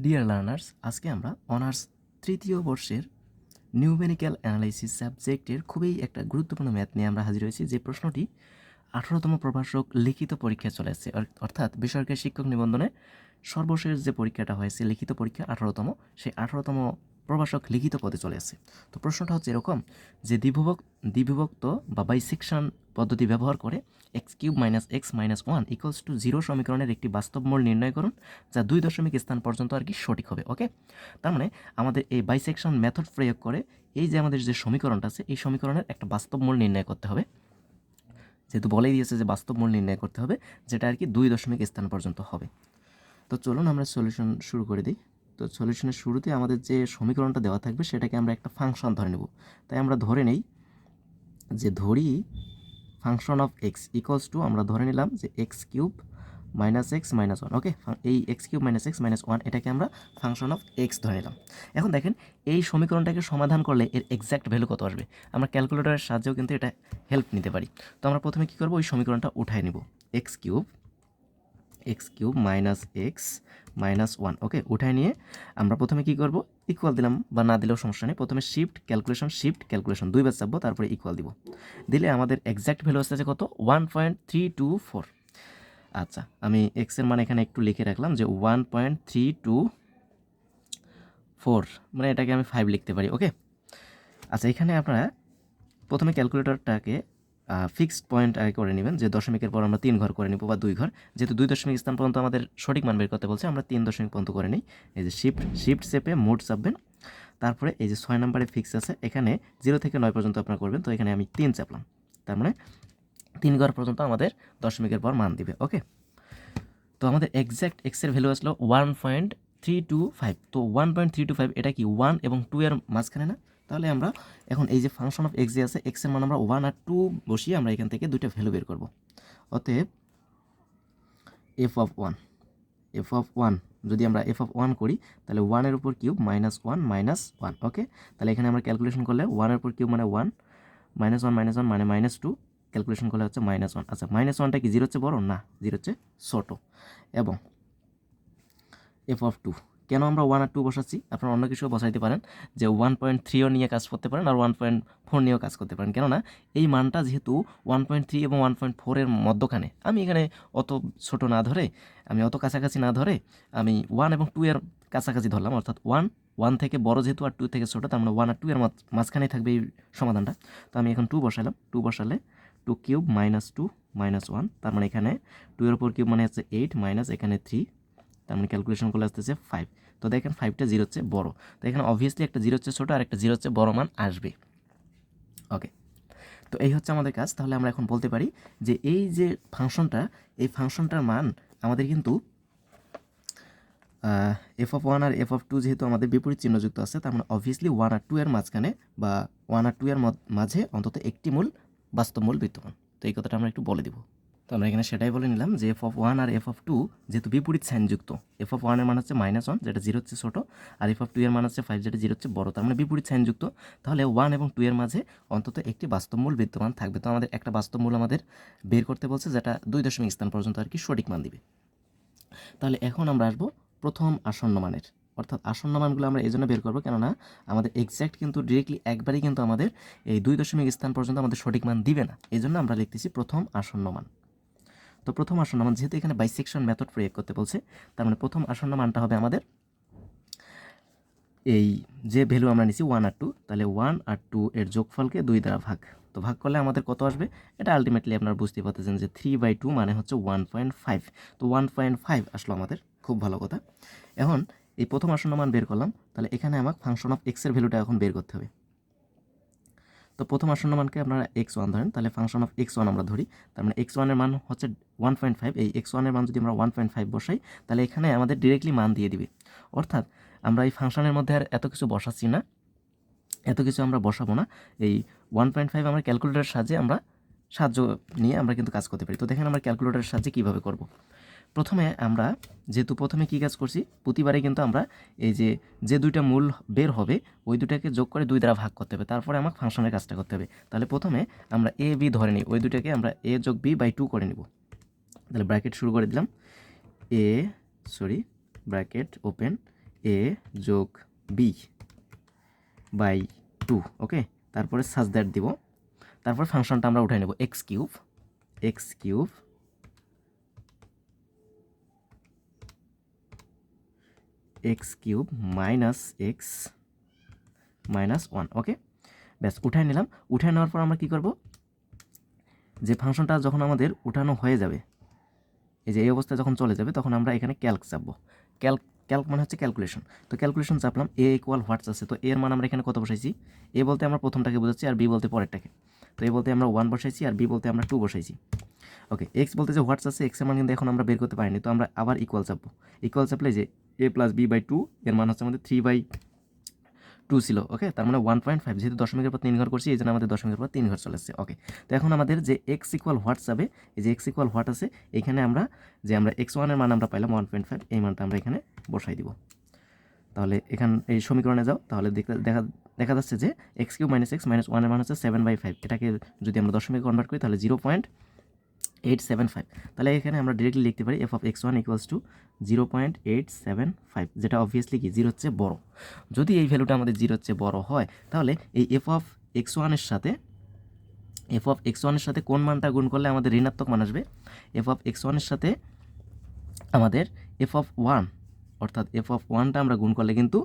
Dear learners আজকে আমরা honours তৃতীয় বর্ষের নিউমেরিক্যাল অ্যানালাইসিস সাবজেক্টের খুবই একটা গুরুত্বপূর্ণ ম্যাথ নিয়ে আমরা হাজির হয়েছি। যে প্রশ্নটি আঠারোতম প্রভাষক লিখিত পরীক্ষা চলে আসছে, অর- অর্থাৎ বেসরকারি শিক্ষক নিবন্ধনে সর্বশেষ যে পরীক্ষাটা হয়েছে, লিখিত পরীক্ষা আঠারোতম, সেই আঠারোতম প্রভাষক লিখিত পদে চলে আসছে। তো প্রশ্নটা হচ্ছে এরকম, যে দ্বিভুবক দ্বিবিভক্ত বা বাইসেকশন পদ্ধতি ব্যবহার করে x cube minus x minus one equals to zero সমীকরণের একটি বাস্তব মূল নির্ণয় করুন, যা দুই দশমিক স্থান পর্যন্ত আর কি সঠিক হবে ওকে তার মানে আমাদের এই বাইসেকশন মেথড প্রয়োগ করে এই যে আমাদের যে সমীকরণটা আছে, এই সমীকরণের একটা বাস্তব মূল নির্ণয় করতে হবে। যেহেতু বলেই দিয়েছে যে বাস্তব মূল নির্ণয় করতে হবে, যেটা আর কি দুই দশমিক স্থান পর্যন্ত হবে। তো চলুন আমরা সলিউশন শুরু করে দিই। তো সলিউশনের শুরুতে আমাদের যে সমীকরণটা দেওয়া থাকবে, সেটাকে আমরা একটা ফাংশন ধরে নেব। তাই আমরা ধরে নেই যে ধরি function of x equals to আমরা ধরে নিলাম যে x cube minus x minus one okay এই x cube minus x minus one এটাকে আমরা ফাংশন অফ এক্স ধরে নিলাম। এখন দেখেন, এই সমীকরণটাকে সমাধান করলে এর এক্স্যাক্ট ভ্যালু কত আসবে? আমরা ক্যালকুলেটরের সাহায্যেও কিন্তু এটা হেল্প নিতে পারি। তো আমরা প্রথমে কী করব? ওই সমীকরণটা উঠায় নিব। X cube x cube minus x minus one. Okay, উঠায় নিয়ে আমরা প্রথমে কী করব? ইকুয়াল দিলাম বা না দিলেও সমস্যা নেই। প্রথমে শিফট ক্যালকুলেশন শিফট ক্যালকুলেশন দুইবার চাপবো, তারপরে ইকুয়াল দিব। দিলে আমাদের এক্স্যাক্ট ভ্যালু আসতেছে কত? One point three two four আচ্ছা আমি এক্সের মান এখানে একটু লিখে রাখলাম যে one point three two four মানে এটাকে আমি ফাইভ লিখতে পারি, ওকে? আচ্ছা এখানে আপনারা প্রথমে ক্যালকুলেটরটাকে ফিক্সড পয়েন্ট আগে করে নেবেন, যে দশমিকের পর আমরা তিন ঘর করে নিব বা দুই ঘর। যেহেতু দুই দশমিক স্থান পর্যন্ত আমাদের সঠিক মান বের করতে বলছে, আমরা তিন দশমিক পর্যন্ত করে নিই। এই যে শিফট শিফট চেপে মোট চাপবেন। তারপরে এই যে ছয় নম্বরে ফিক্স আছে, এখানে জিরো থেকে নয় পর্যন্ত আপনারা করবেন, তো এখানে আমি তিন চাপলাম। তার মানে তিন ঘর পর্যন্ত আমাদের দশমিকের পর মান দিবে ওকে তো আমাদের এক্স্যাক্ট এক্সের ভ্যালু আসলো one point three two five তো one point three two five এটা কি ওয়ান এবং টু এর মাঝখানে না? তাহলে আমরা এখন এই যে ফাংশন অফ এক্স যে আছে এক্সের মান আমরা ওয়ান আর টু বসিয়ে আমরা এখান থেকে দুইটা ভ্যালু বের করব। অতএব f of one f of one যদি আমরা এফ অফ ওয়ান করি, তাহলে ওয়ানের উপর cube minus one minus one okay তাহলে এখানে আমরা ক্যালকুলেশন করলে ওয়ানের উপর কিউব মানে one minus one minus one মানে মাইনাস টু ক্যালকুলেশন করলে হচ্ছে মাইনাস ওয়ান আচ্ছা মাইনাস ওয়ানটা কি জিরো হচ্ছে বড়? না জিরো হচ্ছে ছোটো। এবং এফ অফ টু কেন আমরা ওয়ান আর টু বসাচ্ছি? আপনারা অন্য কিছু বসাইতে পারেন, যে ওয়ান পয়েন্ট থ্রিও নিয়ে কাজ করতে পারেন আর ওয়ান পয়েন্ট ফোর নিয়েও কাজ করতে পারেন। কেননা এই মানটা যেহেতু ওয়ান পয়েন্ট থ্রি এবং ওয়ান পয়েন্ট ফোরের মধ্যখানে, আমি এখানে অত ছোট না ধরে, আমি অত কাছাকাছি না ধরে, আমি ওয়ান এবং টু এর কাছাকাছি ধরলাম, অর্থাৎ ওয়ান ওয়ান থেকে বড় যেহেতু আর টু থেকে ছোটো, তার মানে ওয়ান আর টু এর মাঝ- মাঝখানেই থাকবে এই সমাধানটা। তো আমি এখন টু বসালাম টু বসালে two cube minus two minus one তার মানে এখানে টু এর উপর কিউব মানে হচ্ছে এইট মাইনাস এখানে থ্রি তার মানে ক্যালকুলেশন করলে আসতেছে ফাইভ তো দেখেন ফাইভটা জিরো হচ্ছে বড়। তো এখানে অবভিয়াসলি একটা জিরো হচ্ছে ছোটো আর একটা জিরো হচ্ছে বড় মান আসবে। ওকে তো এই হচ্ছে আমাদের কাজ। তাহলে আমরা এখন বলতে পারি যে এই যে ফাংশনটা, এই ফাংশনটার মান আমাদের কিন্তু এফ অফ ওয়ান আর এফ অফ টু যেহেতু আমাদের বিপরীত চিহ্নযুক্ত আছে, তার মানে অবভিয়াসলি ওয়ান আর টু এর মাঝখানে বা ওয়ান আর টু এর মাঝে অন্তত একটি মূল বাস্তব মূল বিদ্যমান। তো এই কথাটা আমরা একটু বলে দিব। তো আমরা এখানে সেটাই বলে নিলাম যে এফ অফ ওয়ান আর এফ অফ টু যেহেতু বিপরীত সাইনযুক্ত, এফ অফ ওয়ানের মান হচ্ছে মাইনাস ওয়ান যেটা জিরো হচ্ছে ছোটো, আর এফ অফ টু এর মান হচ্ছে ফাইভ যেটা জিরো হচ্ছে বড়, তার মানে বিপরীত সাইনযুক্ত। তাহলে ওয়ান এবং টু এর মাঝে অন্তত একটি বাস্তব মূল বিদ্যমান থাকবে। তো আমাদের একটা বাস্তব মূল আমাদের বের করতে বলছে, যেটা দুই দশমিক স্থান পর্যন্ত আর কি সঠিক মান দিবে। তাহলে এখন আমরা আসব প্রথম আসন্ন মানের। অর্থাৎ আসন্ন মানগুলো আমরা এই জন্য বের করব, কেননা আমাদের এক্স্যাক্ট কিন্তু ডিরেক্টলি একবারই কিন্তু আমাদের এই দুই দশমিক স্থান পর্যন্ত আমাদের সঠিক মান দিবে না। এই জন্য আমরা লিখতেছি প্রথম আসন্ন মান। তো প্রথম আসন্ন মান যেহেতু এখানে বাইসেকশন মেথড প্রয়োগ করতে বলছে, তার মানে প্রথম আসন্ন মানটা হবে আমাদের। এই যে ভ্যালু আমরা নিছি ওয়ান আর টু তাহলে ওয়ান আর টু এর যোগফলকে দুই দ্বারা ভাগ। তো ভাগ করলে আমাদের কত আসবে? এটা আলটিমেটলি আপনারা বুঝতে পারতেছেন যে থ্রি বাই টু মানে হচ্ছে ওয়ান পয়েন্ট ফাইভ তো ওয়ান পয়েন্ট ফাইভ আসলো আমাদের, খুব ভালো কথা। এখন এই প্রথম আসন্ন মান বের করলাম, তাহলে এখানে আমাকে ফাংশন অফ এক্সের ভ্যালুটা এখন বের করতে হবে। তো প্রথম আসন্ন মানকে আপনারা এক্স ওয়ান ধরেন, তাহলে ফাংশন অফ এক্স ওয়ান আমরা ধরি। তার মানে এক্স ওয়ানের মান হচ্ছে ওয়ান পয়েন্ট ফাইভ এই এক্স ওয়ানের মান যদি আমরা ওয়ান পয়েন্ট ফাইভ বসাই, তাহলে এখানে আমাদের ডিরেক্টলি মান দিয়ে দিবে। অর্থাৎ আমরা এই ফাংশনের মধ্যে আর এত কিছু বসাচ্ছি না, এত কিছু আমরা বসাবো না। এই ওয়ান পয়েন্ট ফাইভ আমরা ক্যালকুলেটারের সাহায্যে আমরা সাহায্য নিয়ে আমরা কিন্তু কাজ করতে পারি। তো দেখেন আমরা ক্যালকুলেটারের সাহায্যে কীভাবে করব? প্রথমে আমরা যেহেতু প্রথমে কী কাজ করছি, প্রতিবারে কিন্তু আমরা এই যে যে দুইটা মূল বের হবে, ওই দুটাকে যোগ করে দুই দ্বারা ভাগ করতে হবে। তারপরে আমাকে ফাংশনের কাজটা করতে হবে। তাহলে প্রথমে আমরা এ বি ধরে নিই। ওই দুটাকে আমরা এ যোগ বি বাই টু করে নিব। তাহলে ব্র্যাকেট শুরু করে দিলাম। A sorry bracket open A যোগ বি বাই টু ওকে তারপরে সাজ দিব। তারপর ফাংশনটা আমরা উঠাই নেব। X cube x cube x cube minus x minus one okay ব্যাস উঠাই নিলাম। উঠাই নেওয়ার পর আমরা কী করব? যে ফাংশনটা যখন আমাদের উঠানো হয়ে যাবে, এই যে এই অবস্থায় যখন চলে যাবে, তখন আমরা এখানে ক্যালক চাপবো। ক্যালক ক্যালক মানে হচ্ছে ক্যালকুলেশন তো ক্যালকুলেশন চাপলাম এ ইকুয়াল হোয়াটস আছে। তো এর মান আমরা এখানে কত বসাইছি? এ বলতে আমরা প্রথমটাকে বোঝাচ্ছি আর বি বলতে পরেরটাকে। তো এ বলতে আমরা ওয়ান বসাইছি আর বি বলতে আমরা টু বসাইছি। ওকে এক্স বলতে যে হোয়াটস আছে এক্সের মান কিন্তু এখন আমরা বের করতে পারিনি, তো আমরা আবার ইকুয়াল চাপবো। ইকুয়াল চাপলে যে A plus B by two এর মান হচ্ছে আমাদের থ্রি বাই টু ছিল ওকে তার মানে ওয়ান পয়েন্ট ফাইভ যেহেতু দশমিকের পর তিন ঘর করছি এই জন্য আমাদের দশমিকের পর তিন ঘর চলে এসেছে ওকে তো এখন আমাদের যে এক্স ইকুয়াল হোয়াটস যাবে, এই যে এক্স ইকুয়াল হোয়াট আছে, এখানে আমরা যে আমরা এক্স ওয়ানের মান আমরা পাইলাম ওয়ান পয়েন্ট ফাইভ এই মানটা আমরা এখানে বসাই দিব। তাহলে এখান, এই সমীকরণে যাও, তাহলে দেখা দেখা যাচ্ছে যে x cube minus x minus ওয়ানের মান হচ্ছে সেভেন বাই ফাইভ এটাকে যদি আমরা দশমিকে কনভার্ট করি, তাহলে zero point eight seven five তাহলে এখানে আমরা ডিরেক্টলি লিখতে পারি f of x one equals to zero point eight seven five যেটা অবভিয়াসলি কি জিরো হচ্ছে বড়। যদি এই ভ্যালুটা আমাদের জিরো হচ্ছে বড় হয়, তাহলে এই এফ অফ এক্স ওয়ানের সাথে এফ অফ এক্স ওয়ানের সাথে কোন মানটা গুণ করলে আমাদের ঋণাত্মক মান আসবে? এফ অফ এক্স ওয়ানের সাথে আমাদের এফ অফ ওয়ান অর্থাৎ এফ অফ ওয়ানটা আমরা গুণ করলে কিন্তু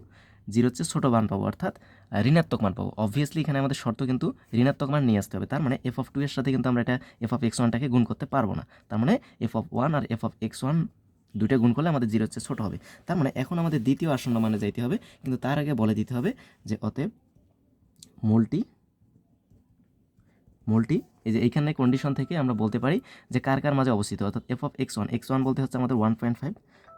জিরো হচ্ছে ছোটো মান পাবো। অর্থাৎ ঋণাত্মক মান পাবো। অবভিয়াসলি এখানে আমাদের শর্ত কিন্তু ঋণাত্মক মান নিয়ে আসতে হবে। তার মানে এফ অফ টু এর সাথে কিন্তু আমরা এটা এফ অফ এক্স ওয়ানটাকে গুণ করতে পারব না। তার মানে এফ অফ ওয়ান আর এফ অফ এক্স ওয়ান দুইটা গুণ করলে আমাদের জিরো হচ্ছে, ছোটো হবে। তার মানে এখন আমাদের দ্বিতীয় আসন্ন মানে যাইতে হবে। কিন্তু তার আগে বলে দিতে হবে যে অতএব মূলটি মূলটি এই যে এইখানে কন্ডিশন থেকে আমরা বলতে পারি যে কার কার মাঝে অবস্থিত। অর্থাৎ f of x one x one বলতে হচ্ছে আমাদের ওয়ান পয়েন্ট ফাইভ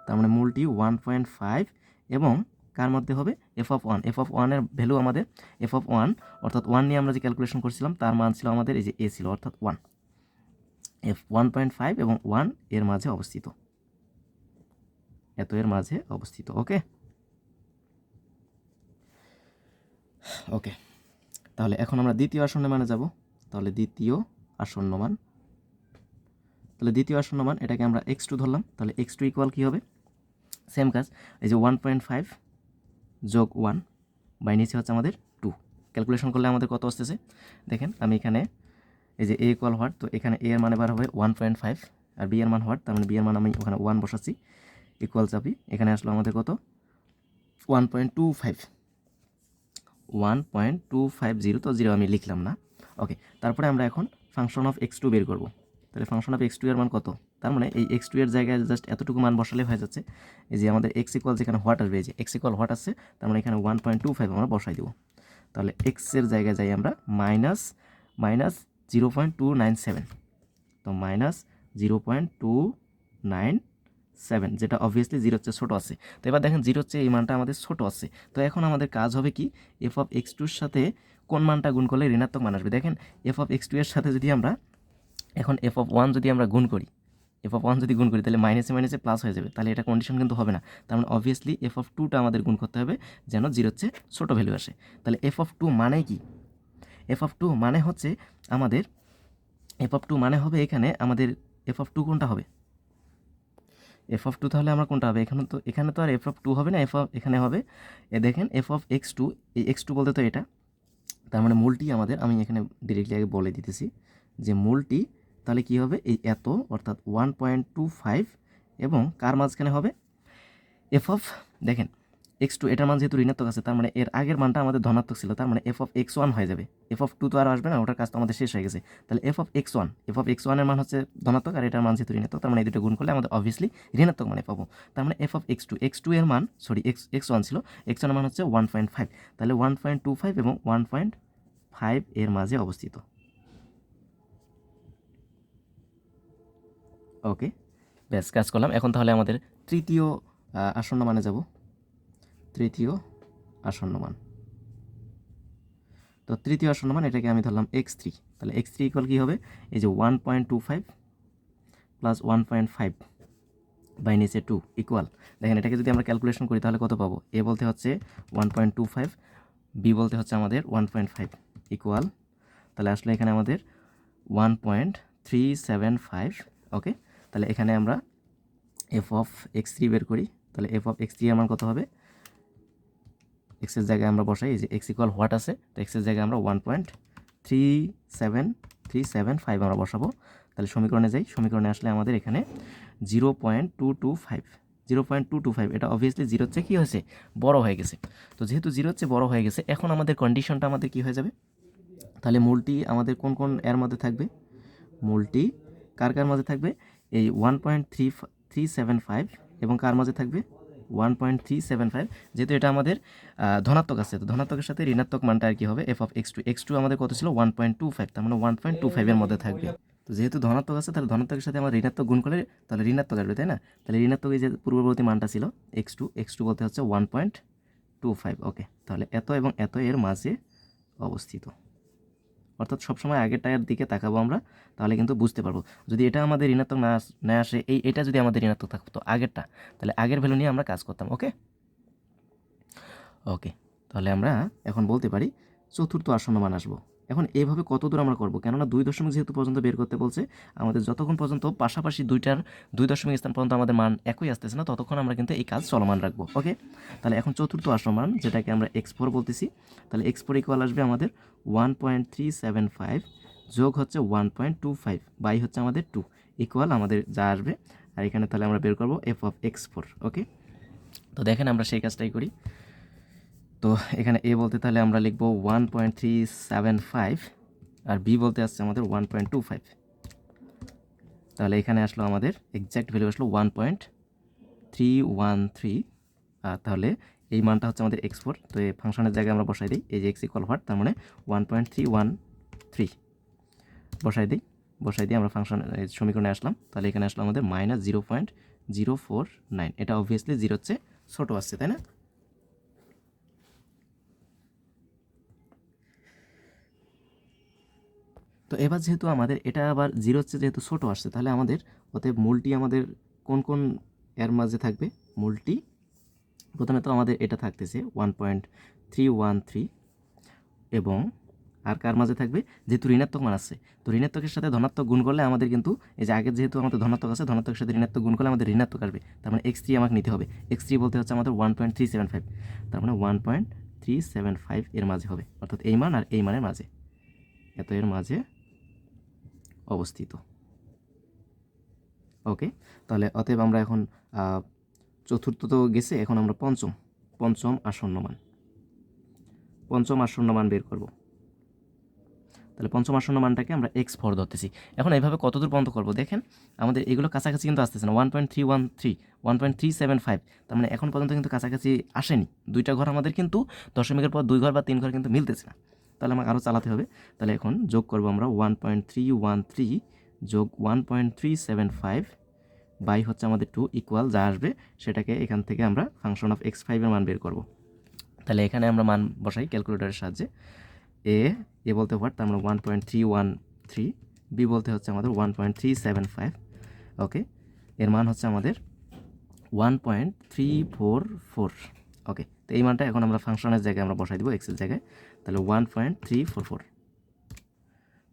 তার মানে মূলটি ওয়ান পয়েন্ট ফাইভ এবং কার মধ্যে হবে? F of one f of ওয়ানের ভ্যালু আমাদের এফ অফ ওয়ান অর্থাৎ ওয়ান নিয়ে আমরা যে ক্যালকুলেশন করছিলাম, তার মান ছিল আমাদের এই যে এ ছিল, অর্থাৎ one f one point five এবং ওয়ানের মাঝে অবস্থিত। এত এর মাঝে অবস্থিত ওকে ওকে তাহলে এখন আমরা দ্বিতীয় আসন্ন মানে যাব। তাহলে দ্বিতীয় আসন্ন মান। তাহলে দ্বিতীয় আসন্ন মান, এটাকে আমরা এক্স টু ধরলাম। তাহলে এক্স টু ইকুয়াল কী হবে? সেম কাজ। এই যে ওয়ান পয়েন্ট ফাইভ যোগ ওয়ান বাই নিচে হচ্ছে আমাদের টু। ক্যালকুলেশন করলে আমাদের কত আসতেছে? দেখেন, আমি এখানে এই যে এ ইকুয়াল হোয়াট তো এখানে এ এর মানে বার হবে ওয়ান পয়েন্ট ফাইভ আর বি এর মান হোয়াট তার মানে বি এর মান আমি ওখানে ওয়ান বসাচ্ছি ইকুয়াল চাপি এখানে আসলো আমাদের কত? One point two five one point two five zero তো জিরো আমি লিখলাম না। ওকে তারপরে আমরা এখন ফাংশন অফ এক্স টু বের করব। তাহলে ফাংশন অফ এক্স টু এর মান কত? তার মানে এই এক্স টু এর জায়গায় জাস্ট এতটুকু মান বসালে হয়ে যাচ্ছে। এই যে আমাদের এক্স ইকুয়াল যেখানে হোয়াট আসবে যে এক্স ইকুয়াল হোয়াট আছে তার মানে এখানে ওয়ান পয়েন্ট টু ফাইভ আমরা বসাই দেবো। তাহলে এক্সের জায়গায় যাই আমরা minus minus zero point two nine seven তো minus zero point two nine seven যেটা অবভিয়াসলি জিরো হচ্ছে ছোটো আছে। তো এবার দেখেন জিরো হচ্ছে এই মানটা আমাদের ছোটো আছে। তো এখন আমাদের কাজ হবে কি এফ অফ এক্স টুর সাথে কোন মানটা গুণ করলে ঋণাত্মক মান আসবে? দেখেন এফ অফ এক্স টু এর সাথে যদি আমরা, এখন এফ অফ ওয়ান যদি আমরা গুণ করি এফ অফ ওয়ান যদি গুণ করি, তাহলে মাইনাসে মাইনাসে প্লাস হয়ে যাবে। তাহলে এটা কন্ডিশন কিন্তু হবে না। তার মানে অবভিয়াসলি এফ অফ টুটা আমাদের গুণ করতে হবে, যেন জিরো হচ্ছে ছোটো ভ্যালু আসে। তাহলে এফ অফ টু মানে কি? এফ অফ টু মানে হচ্ছে আমাদের এফ অফ টু মানে হবে এখানে আমাদের এফ অফ টু কোনটা হবে? এফ অফ টু তাহলে আমার কোনটা হবে? এখানে তো এখানে তো আর এফ অফ টু হবে না এফ অফ এখানে হবে। এ দেখেন এফ অফ এক্স টু এই এক্স টু বলতে তো এটা। তার মানে মূলটি আমাদের, আমি এখানে ডিরেক্টলি আগে বলে দিতেছি যে মূলটি তাহলে কি হবে? এই এত, অর্থাৎ ওয়ান পয়েন্ট টু ফাইভ এবং কার মাঝখানে হবে? এফ অফ দেখেন এক্স টু এটার মান যেহেতু ঋণাত্মক আছে, তার মানে এর আগের মানটা আমাদের ধনাত্মক ছিল, তার মানে এফ অফ এক্স ওয়ান হয়ে যাবে। এফ অফ টু তো আর আসবে না, ওটার কাজ তো আমাদের শেষ হয়ে গেছে। তাহলে F of x one F of x ওয়ানের মান হচ্ছে ধনাত্মক আর এটার মান যেহেতু ঋণাত্মক, তার মানে এই দুটো গুণ করলে আমাদের অবভিয়াসলি ঋণাত্মক মানে পাবো। তার মানে F of x two x two এর মান সরি এক্স এক্স ওয়ান ছিল এক্স ওয়ানের মান হচ্ছে ওয়ান পয়েন্ট ফাইভ তাহলে ওয়ান পয়েন্ট টু ফাইভ এবং ওয়ান পয়েন্ট ফাইভ এর মাঝে অবস্থিত। ওকে ব্যাস কাজ করলাম। এখন তাহলে আমাদের তৃতীয় আসন্ন মানে যাব। তৃতীয় আসন্ন মান। তো তৃতীয় আসন্ন মান, এটাকে আমি ধরলাম এক্স থ্রি তাহলে এক্স থ্রি ইকুয়াল কী হবে? এই যে one point two five plus one point five by নিচে টু ইকুয়াল দেখেন, এটাকে যদি আমরা ক্যালকুলেশন করি, তাহলে কত পাবো? এ বলতে হচ্ছে one point two five b বলতে হচ্ছে আমাদের ওয়ান পয়েন্ট ফাইভ ইকুয়াল তাহলে আসলে এখানে আমাদের one point three seven five okay তাহলে এখানে আমরা এফ অফ এক্স থ্রি বের করি। তাহলে এফ অফ এক্স থ্রি আমার কত হবে? এক্সের জায়গায় আমরা বসাই যে এক্স ইকুয়াল হোয়াট আছে, তো এক্সের জায়গায় আমরা one point three seven three seven five আমরা বসাবো। তাহলে সমীকরণে যাই, সমীকরণে আসলে আমাদের এখানে zero point two two five zero point two two five এটা অবভিয়াসলি জিরো হচ্ছে কী হয়েছে? বড় হয়ে গেছে। তো যেহেতু জিরো হচ্ছে বড় হয়ে গেছে, এখন আমাদের কন্ডিশনটা আমাদের কী হয়ে যাবে? তাহলে মূলটি আমাদের কোন কোন এর মধ্যে থাকবে? মূলটি কার কার মাঝে থাকবে? এই one point three three seven five এবং কার মাঝে থাকবে? One point three seven five যেহেতু এটা আমাদের ধনাত্মক আছে, তো ধনাত্মকের সাথে ঋণাত্মক মানটা আর কি হবে? F of x two x two আমাদের কত ছিল? ওয়ান পয়েন্ট টু ফাইভ তার মানে ওয়ান পয়েন্ট টু ফাইভের মধ্যে থাকবে। তো যেহেতু ধনাত্মক আছে, তাহলে ধনাত্মকের সাথে আমরা ঋণাত্মক গুণ করলে তাহলে ঋণাত্মক আসবে, তাই না? তাহলে ঋণাত্মক যে পূর্ববর্তী মানটা ছিল এক্স টু এক্স টু বলতে হচ্ছে one point two five okay তাহলে এত এবং এত এর মাঝে অবস্থিত। অর্থাৎ সবসময় আগের টায়ার দিকে তাকাবো আমরা, তাহলে কিন্তু বুঝতে পারব। যদি এটা আমাদের ঋণাত্মক না না আসে, এই, এটা যদি আমাদের ঋণাত্মক থাকতো আগেরটা, তাহলে আগের ভ্যালু নিয়ে আমরা কাজ করতাম ওকে ওকে তাহলে আমরা এখন বলতে পারি, চতুর্থ আসন্ন মান আসব। এখন এইভাবে কত দূর আমরা করব? কেননা দুই দশমিক যেহেতু পর্যন্ত বের করতে বলছে, আমাদের যতক্ষণ পর্যন্ত পাশাপাশি দুইটার, দুই দশমিক স্থান পর্যন্ত আমাদের মান একই আসতেছে না, ততক্ষণ আমরা কিন্তু এই কাজ চলমান রাখব, ওকে? তাহলে এখন চতুর্থ আসন্ন মান, যেটাকে আমরা এক্স ফোর বলতেছি, তাহলে এক্স ফোর ইকুয়াল আসবে আমাদের one point three seven five যোগ হচ্ছে one point two five by হচ্ছে আমাদের টু ইকুয়াল আমাদের যা আসবে, আর এখানে তাহলে আমরা বের করব F of x four okay? তো দেখেন আমরা সেই কাজটাই করি। তো এখানে এ বলতে তাহলে আমরা লিখব one point three seven five আর বি বলতে আসছে আমাদের ওয়ান পয়েন্ট টু ফাইভ তাহলে এখানে আসলো আমাদের এক্স্যাক্ট ভ্যালু আসলো one point three one three আর তাহলে এই মানটা হচ্ছে আমাদের এক্স ফোর তো এই ফাংশনের জায়গায় আমরা বসাই দিই, এই যে এক্স ইকুয়াল হোয়াট তার মানে one point three one three বসাই দিই, বসাই দিয়ে আমরা ফাংশন সমীকরণে আসলাম, তাহলে এখানে আসলো আমাদের minus zero point zero four nine এটা অবভিয়াসলি জিরো হচ্ছে ছোটো আসছে, তাই না? তো এবার যেহেতু আমাদের, এটা আবার জিরো হচ্ছে যেহেতু ছোটো আসছে, তাহলে আমাদের অতএব মূলটি আমাদের কোন কোন এর মাঝে থাকবে? মূলটি প্রথমে তো আমাদের এটা থাকতেছে one point three one three এবং আর কার মাঝে থাকবে? যেহেতু ঋণাত্মক মান আছে তো ঋণাত্মকের সাথে ধনাত্মক গুণ করলে আমাদের কিন্তু, এই যে আগে যেহেতু আমাদের ধনাত্মক আছে, ধনাত্মকের সাথে ঋণাত্মক গুণ করলে আমাদের ঋণাত্মক আসবে, তার মানে এক্স থ্রি আমাকে নিতে হবে এক্স থ্রি বলতে হচ্ছে আমাদের one point three seven five তার মানে one point three seven five এর মাঝে হবে, অর্থাৎ এই মান আর এই মানের মাঝে, এত এর মাঝে অবস্থিত। ওকে, তাহলে অতএব আমরা এখন চতুর্থ তো গেছে, এখন আমরা পঞ্চম পঞ্চম আসন্ন মান পঞ্চম আসন্ন মান বের করব। তাহলে পঞ্চম আসন্ন মানটাকে আমরা এক্স ফোর ধরতেছি। এখন এইভাবে কতদূর পর্যন্ত করব? দেখেন, আমাদের এগুলো কাছাকাছি কিন্তু আসতেছে না। One point three one three one point three seven five তার মানে এখন পর্যন্ত কিন্তু কাছাকাছি আসেনি। দুইটা ঘর আমাদের কিন্তু দশমিকের পর দুই ঘর বা তিন ঘর কিন্তু মিলতেছে না। তাহলে আমাকে আরও চালাতে হবে। তাহলে এখন যোগ করব আমরা one point three one three যোগ one point three seven five by হচ্ছে আমাদের টু ইকুয়াল যা আসবে সেটাকে এখান থেকে আমরা ফাংশন অফ এক্স ফাইভের মান বের করব। তাহলে এখানে আমরা মান বসাই ক্যালকুলেটরের সাহায্যে। এ এ বলতে হোয়াট তার মানে one point three one three b বলতে হচ্ছে আমাদের one point three seven five okay এর মান হচ্ছে আমাদের one point three four four okay তো এই মানটা এখন আমরা ফাংশনের জায়গায় আমরা বসাই দিব এক্সের জায়গায়। তাহলে one point three four four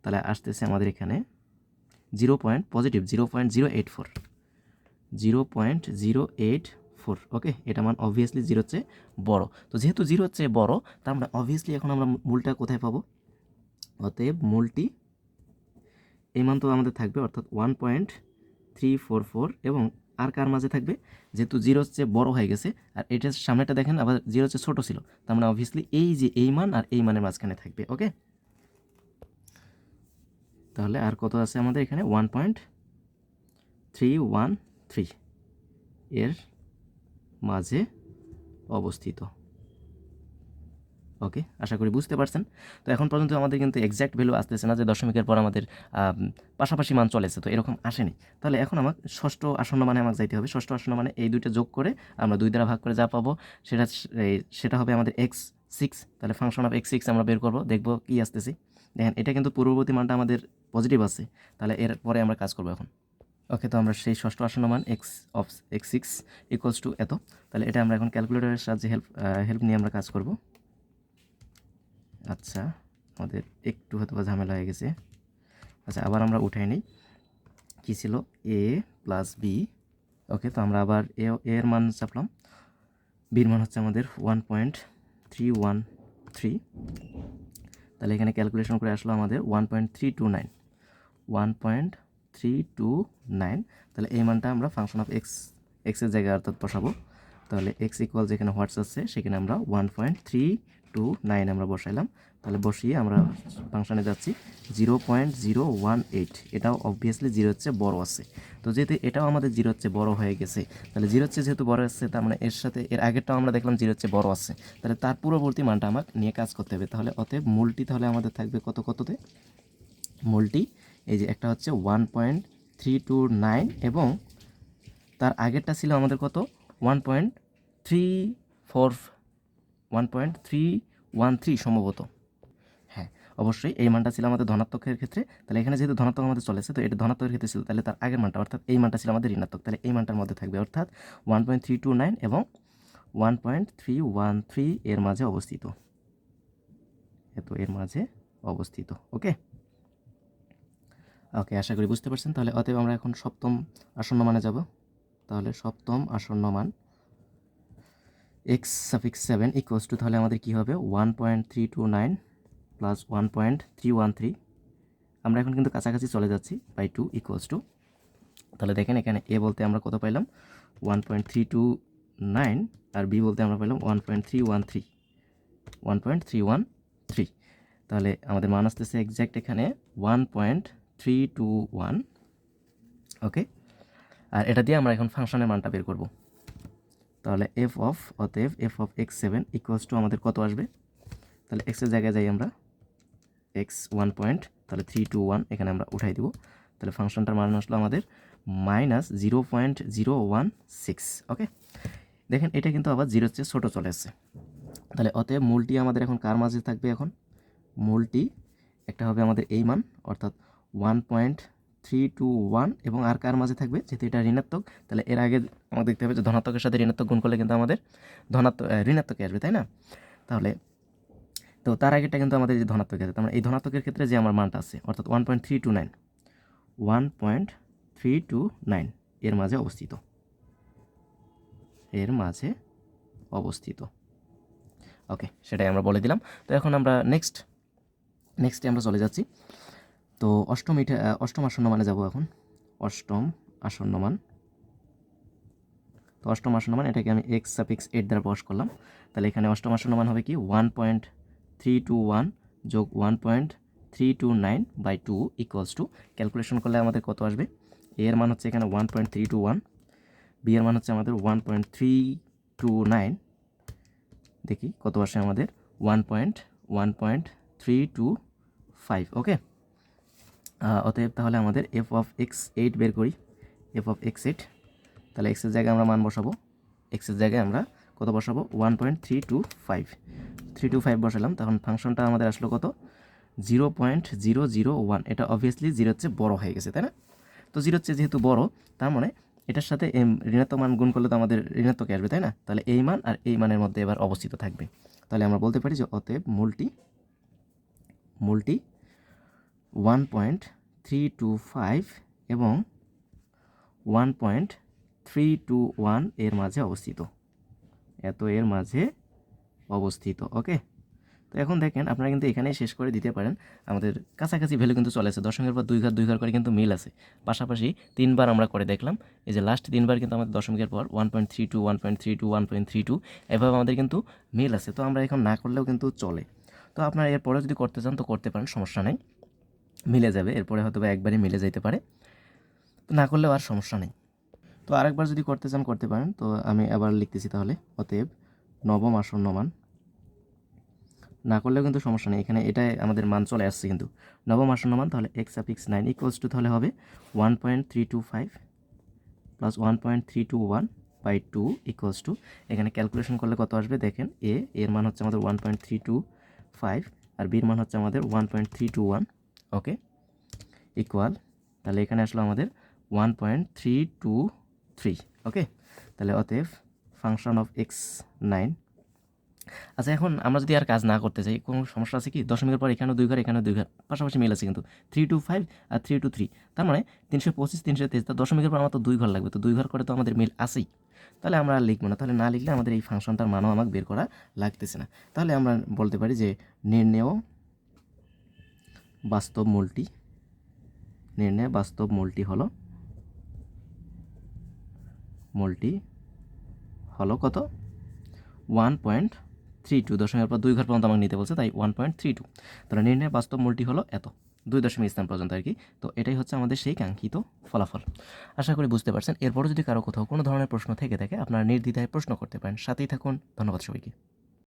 তাহলে আসতেছে আমাদের এখানে zero point positive zero point zero eight four zero point zero eight four okay এটা মান অবভিয়াসলি জিরো হচ্ছে বড়। তো যেহেতু জিরো হচ্ছে বড়, তার মানে অবভিয়াসলি এখন আমরা মূলটা কোথায় পাবো? অতএব মূলটি এই মান তো আমাদের থাকবে, অর্থাৎ one point three four four এবং আর কার মাঝে থাকবে? যেহেতু জিরো চেয়ে বড় হয়ে গেছে, আর এটার সামনেটা দেখেন, আবার জিরো চেয়ে ছোটো ছিল। তার মানে অবভিয়াসলি এই যে এই মান আর এই মানের মাঝখানে থাকবে ওকে তাহলে আর কত আছে আমাদের এখানে? One point three one three এর মাঝে অবস্থিত। ওকে আশা করি বুঝতে পারছেন। তো এখন পর্যন্ত আমাদের কিন্তু এক্স্যাক্ট ভ্যালু আসতেছে না যে দশমিকের পর আমাদের আম, পাশাপাশি মান চলেছে তো এরকম আসেনি। তাহলে এখন আমার ষষ্ঠ আসন্ন মানে আমাকে যাইতে হবে। ষষ্ঠ আসন্ন মানে এই দুইটা যোগ করে আমরা দুই দ্বারা ভাগ করে যা পাবো সেটা সেটা হবে আমাদের এক্স সিক্স তাহলে ফাংশন অফ এক্স সিক্স আমরা বের করব দেখব কী আসতেছি। দেখেন এটা কিন্তু পূর্ববর্তী মানটা আমাদের পজিটিভ আছে। তাহলে এর পরে আমরা কাজ করব এখন। ওকে তো আমরা সেই ষষ্ঠ আসন্ন মান x of x six equals to এত। তাহলে এটা আমরা এখন ক্যালকুলেটরের সাহায্যে হেল্প হেল্প নিয়ে আমরা কাজ করব। আচ্ছা আমাদের একটু হয়তো ঝামেলা হয়ে গেছে। আচ্ছা আবার আমরা উঠাই নিই। কী ছিল? এ প্লাস বি ওকে তো আমরা আবার এ এর মান চাপলাম। বির মান হচ্ছে আমাদের one point three one three তাহলে এখানে ক্যালকুলেশন করে আসলো আমাদের one point three two nine one point three two nine তাহলে এই মানটা আমরা ফাংশন অফ এক্স এক্সের জায়গায় অর্থাৎ বসাবো। তাহলে এক্স ইকুয়াল যেখানে হোয়াটস আছে, সেখানে আমরা one point three two nine আমরা বসাইলাম। তাহলে বসিয়ে আমরা ফাংশানে যাচ্ছি। Zero point zero one eight এটাও অবভিয়াসলি জিরো হচ্ছে বড় আছে। তো যেহেতু এটাও আমাদের জিরো হচ্ছে বড় হয়ে গেছে, তাহলে জিরো হচ্ছে যেহেতু বড় আসছে তার মানে এর সাথে, এর আগেরটাও আমরা দেখলাম জিরো হচ্ছে বড় আছে। তাহলে তার পূর্ববর্তী মানটা আমাকে নিয়ে কাজ করতে হবে। তাহলে অতএব মূলটি তাহলে আমাদের থাকবে কত কততে? মূলটি, এই যে একটা হচ্ছে one point three two nine এবং তার আগেরটা ছিল আমাদের কত? One point three four one point three one three সম্ভবত। হ্যাঁ অবশ্যই এই মানটা ছিল আমাদের ধনাত্মকের ক্ষেত্রে। তাহলে এখানে যেহেতু ধনাত্মক আমাদের চলেছে, তো এটা ধনাত্মকের ক্ষেত্রে ছিল, তাহলে তার আগের মানটা, অর্থাৎ এই মানটা ছিল আমাদের ঋণাত্মক। তাহলে এই মানটার মধ্যে থাকবে, অর্থাৎ one point three two nine এবং one point three one three এর মাঝে অবস্থিত। এত এর মাঝে অবস্থিত, ওকে? ওকে, আশা করি বুঝতে পারছেন। তাহলে অতএব আমরা এখন সপ্তম আসন্ন মানে যাব। তাহলে সপ্তম আসন্ন মান x suffix seven equals to তাহলে আমাদের কী হবে? One point three two nine plus one point three one three আমরা এখন কিন্তু কাছাকাছি চলে যাচ্ছি বাই টু ইকুয়ালস টু তাহলে দেখেন এখানে এ বলতে আমরা কত পাইলাম? One point three two nine আর বি বলতে আমরা পাইলাম one point three one three one point three one three তাহলে আমাদের মান আসতেছে এক্স্যাক্ট এখানে one point three two one okay আর এটা দিয়ে আমরা এখন ফাংশনের মানটা বের করব। তাহলে এফ অফ অতএব F of x seven equals to আমাদের কত আসবে? তাহলে এক্সের জায়গায় যাই আমরা। এক্স ওয়ান পয়েন্ট তাহলে থ্রি টু ওয়ান এখানে আমরা উঠাই দিব। তাহলে ফাংশনটার মান আসলো আমাদের minus zero point zero one six okay দেখেন, এটা কিন্তু আবার জিরোর চেয়ে ছোটো চলে আসছে তাহলে অতএব মূলটি আমাদের এখন কার মাঝে থাকবে এখন? মূলটি একটা হবে আমাদের এই মান, অর্থাৎ one point three two one এবং আর কার মাঝে থাকবে? যেহেতু এটা ঋণাত্মক, তাহলে এর আগে আমাদের দেখতে হবে যে ধনাত্মকের সাথে ঋণাত্মক গুণ করলে কিন্তু আমাদের ধনাত্মক ঋণাত্মকে আসবে, তাই না? তাহলে, তো তার আগেরটা কিন্তু আমাদের যে ধনাত্মক আছে, তার মানে এই ধনাত্মকের ক্ষেত্রে যে আমার মানটা আছে, অর্থাৎ one point three two nine one point three two nine এর মাঝে অবস্থিত। এর মাঝে অবস্থিত। ওকে সেটাই আমরা বলে দিলাম। তো এখন আমরা নেক্সট নেক্সটে আমরা চলে যাচ্ছি। তো অষ্টম এটা অষ্টম আসন্ন মানে যাব এখন। অষ্টম আসন্ন মান তো অষ্টম আসন্ন মান এটাকে আমি এক্স সাপিক্স এইট দ্বারা প্রকাশ করলাম। তাহলে এখানে অষ্টম আসন্ন মান হবে কি? One point three two one যোগ one point three two nine by two equals to. Calculation করলে আমাদের কত আসবে? এ এর মান হচ্ছে এখানে one point three two one. B এর মান হচ্ছে আমাদের one point three two nine. দেখি কত আসে আমাদের? One point one point three two five. Okay? অতএব তাহলে আমাদের এফ অফ এক্স এইট বের করি। এফ অফ এক্স এইট তাহলে এক্সের জায়গায় আমরা মান বসাবো। এক্সের জায়গায় আমরা কত বসাবো? One point three two five three two five বসালাম, তখন ফাংশনটা আমাদের আসলো কত? Zero point zero zero one এটা অবভিয়াসলি জিরো হচ্ছে বড় হয়ে গেছে, তাই না? তো জিরো হচ্ছে যেহেতু বড়, তার মানে এটার সাথে এম ঋণাত্মক মান গুণ করলে তো আমাদের ঋণাত্মকে আসবে, তাই না? তাহলে এই মান আর এই মানের মধ্যে এবার অবস্থিত থাকবে। তাহলে আমরা বলতে পারি যে অতএব মূলটি মূলটি one point three two five এবং ওয়ান পয়েন্ট থ্রি টু ওয়ানের মাঝে অবস্থিত। এত এর মাঝে অবস্থিত ওকে তো এখন দেখেন, আপনারা কিন্তু এখানেই শেষ করে দিতে পারেন। আমাদের কাছাকাছি ভ্যালু কিন্তু চলে আসে দশমিকের পর দুই ঘর দুই ঘর করে কিন্তু মিল আছে। পাশাপাশি তিনবার আমরা করে দেখলাম, এই যে লাস্ট তিনবার কিন্তু আমাদের দশমিকের পর one point three two one point three two one point three two এভাবে আমাদের কিন্তু মিল আছে। তো আমরা এখন না করলেও কিন্তু চলে। তো আপনারা এরপরে যদি করতে চান, তো করতে পারেন, সমস্যা নেই। মিলে যাবে, এরপরে হয়তো বা একবারই মিলে যেতে পারে। তো না করলেও আর সমস্যা নেই। তো আরেকবার যদি করতে চান, করতে পারেন। তো আমি আবার লিখতেছি তাহলে, অতএব নবম আসন্ন মান না করলেও কিন্তু সমস্যা নেই। এখানে এটাই আমাদের মান চলে আসছে কিন্তু। নবম আসন্ন মান তাহলে এক্স আপিক্স নাইন ইকুয়ালস টু তাহলে হবে one point three two five plus one point three two one by two equals to এখানে ক্যালকুলেশন করলে কত আসবে? দেখেন এ এর মান হচ্ছে আমাদের one point three two five আর বির মান হচ্ছে আমাদের one point three two one okay? Equal তাহলে এখানে আসলো আমাদের one point three two three okay? তাহলে অতএব ফাংশন অফ এক্স নাইন আচ্ছা এখন আমরা যদি আর কাজ না করতে চাই, কোনো সমস্যা আছে কি? দশমিকের পর এখানেও দুই ঘর, এখানেও দুই ঘর, পাশাপাশি মিল আছে কিন্তু। থ্রি টু ফাইভ আর থ্রি টু থ্রি তার মানে তিনশো পঁচিশ, তিনশো তেইশ, তা দশমিকের পর আমার তো দুই ঘর লাগবে, তো দুই ঘর করে তো আমাদের মিল আছেই। তাহলে আমরা আর লিখব না, তাহলে না লিখলে আমাদের এই ফাংশনটার মানও আমাকে বের করা লাগতেছে না। তাহলে আমরা বলতে পারি যে নির্ণেয় বাস্তব মূলটি। নির্ণয়, বাস্তব মূলটি হলো মূলটি হলো কত? ওয়ান পয়েন্ট থ্রি টু দশমিকের পর দুই ঘর পর্যন্ত আমাকে নিতে বলছে, তাই ওয়ান পয়েন্ট থ্রি টু তাহলে নির্ণয়, বাস্তব মূলটি হলো এত, দুই দশমিক স্থান পর্যন্ত আর কি। তো এটাই হচ্ছে আমাদের সেই কাঙ্ক্ষিত ফলাফল। আশা করি বুঝতে পারছেন। এরপরও যদি কারও কোথাও কোনো ধরনের প্রশ্ন থেকে থাকে, আপনারা নির্দ্বিধায় প্রশ্ন করতে পারেন। সাথেই থাকুন। ধন্যবাদ সবাইকে।